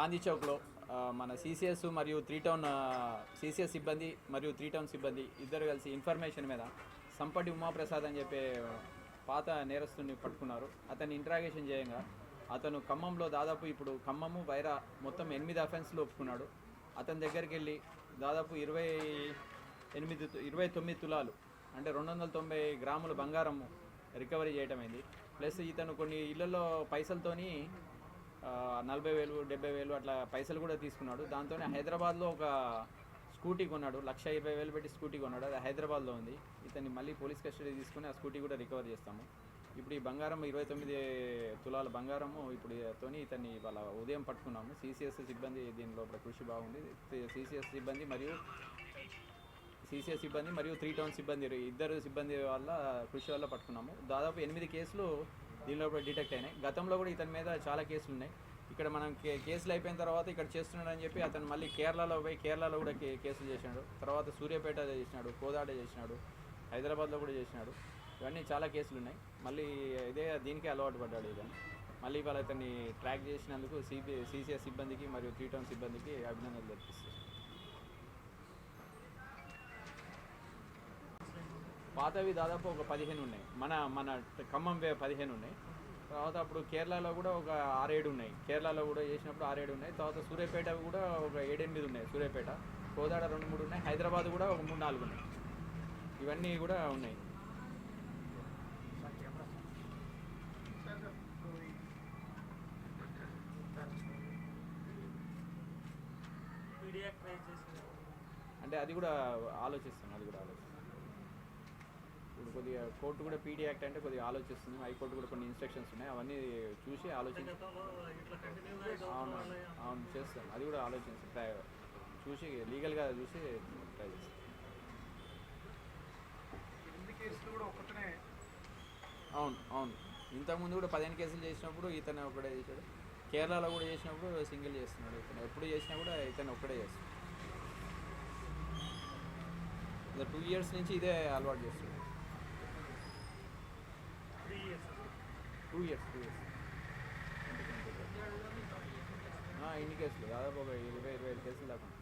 గాంధీ చౌక్లో మన సిసిఎస్ మరియు three town CCS సిబ్బంది మరియు త్రీ టౌన్ సిబ్బంది ఇద్దరు కలిసి ఇన్ఫర్మేషన్ మీద సంపటి ఉమాప్రసాద్ అని చెప్పే పాత నేరస్తుని పట్టుకున్నారు. అతన్ని ఇంట్రాగేషన్ చేయంగా. అతను ఖమ్మంలో దాదాపు ఇప్పుడు ఖమ్మము వైరా మొత్తం ఎనిమిది అఫెన్స్లు ఒప్పుకున్నాడు. అతని దగ్గరికి వెళ్ళి దాదాపు ఇరవై ఎనిమిది తు- ఇరవై తొమ్మిది తులాలు అంటే రెండు వందల తొంభై గ్రాముల బంగారం రికవరీ చేయటమైంది. ప్లస్ ఇతను కొన్ని ఇళ్ళలో పైసలతోని నలభై వేలు డెబ్బై వేలు అట్లా పైసలు కూడా తీసుకున్నాడు. దాంతోనే హైదరాబాద్లో ఒక స్కూటీ కొన్నాడు. లక్ష ఇరవై వేలు పెట్టి స్కూటీ కొన్నాడు. అది హైదరాబాద్లో ఉంది. ఇతన్ని మళ్ళీ పోలీస్ కస్టడీ తీసుకుని ఆ స్కూటీ కూడా రికవర్ చేస్తాము. ఇప్పుడు ఈ బంగారం ఇరవై తొమ్మిది తులాల బంగారము ఇప్పుడు తోని ఇతన్ని వాళ్ళ ఉదయం పట్టుకున్నాము. సిసిఎస్ సిబ్బంది దీని లోపల కృషి బాగుంది. సిసిఎస్ సిబ్బంది మరియు సిసిఎస్ సిబ్బంది మరియు త్రీ టౌన్ సిబ్బంది ఇద్దరు సిబ్బంది వల్ల కృషి వల్ల పట్టుకున్నాము. దాదాపు ఎనిమిది కేసులు దీనిలో కూడా డిటెక్ట్ అయినాయి. గతంలో కూడా ఇతని మీద చాలా కేసులు ఉన్నాయి. ఇక్కడ మనం కే కేసులు అయిపోయిన తర్వాత ఇక్కడ చేస్తున్నాడని చెప్పి అతను మళ్ళీ కేరళలో పోయి కేరళలో కూడా కే కేసులు చేసినాడు. తర్వాత సూర్యాపేట చేసినాడు కోదాడ చేసినాడు హైదరాబాద్లో కూడా చేసినాడు. ఇవన్నీ చాలా కేసులు ఉన్నాయి. మళ్ళీ ఇదే దీనికే అలవాటు పడ్డాడు ఇతను మళ్ళీ ఇవాళ అతన్ని ట్రాక్ చేసినందుకు సిబి సిసిఎస్ సిబ్బందికి మరియు త్రీ టౌన్ సిబ్బందికి అభినందనలు తెలిపిస్తుంది పాతవి దాదాపు ఒక పదిహేను ఉన్నాయి. మన మన ఖమ్మం పదిహేను ఉన్నాయి. తర్వాత అప్పుడు కేరళలో కూడా ఒక ఆరేడు ఉన్నాయి. కేరళలో కూడా చేసినప్పుడు ఆరేడు ఉన్నాయి. తర్వాత సూర్యాపేట కూడా ఒక ఏడెనిమిది ఉన్నాయి సూర్యాపేట. కోదాడ రెండు మూడు ఉన్నాయి. హైదరాబాద్ కూడా ఒక మూడు నాలుగు ఉన్నాయి. ఇవన్నీ కూడా ఉన్నాయి. అంటే అది కూడా ఆలోచిస్తాం అది కూడా ఆలోచిస్తాం ఇప్పుడు కొద్దిగా కోర్టు కూడా పీడీ యాక్ట్ అంటే కొద్దిగా ఆలోచిస్తుంది. హైకోర్టు కూడా కొన్ని ఇన్స్ట్రక్షన్స్ ఉన్నాయి. అవన్నీ చూసి ఆలోచించి అవును అవును చేస్తాం. అది కూడా ఆలోచించి ట్రై చూసి లీగల్గా చూసి ట్రై చేస్తాం. అవును అవును. ఇంతకుముందు కూడా పదిహేను కేసులు చేసినప్పుడు ఇతను ఒకటే చేశాడు. కేరళలో కూడా చేసినప్పుడు సింగిల్ చేస్తున్నాడు ఇతను. ఎప్పుడు చేసినా కూడా ఇతను ఒక్కడే చేస్తాడు. ఇంకా టూ ఇయర్స్ నుంచి ఇదే అలవాటు చేస్తున్నాడు three years two years two years. ఇన్ని కేసులు. దాదాపు ఒక ఇరవై ఇరవై ఐదు కేసులు దాకా.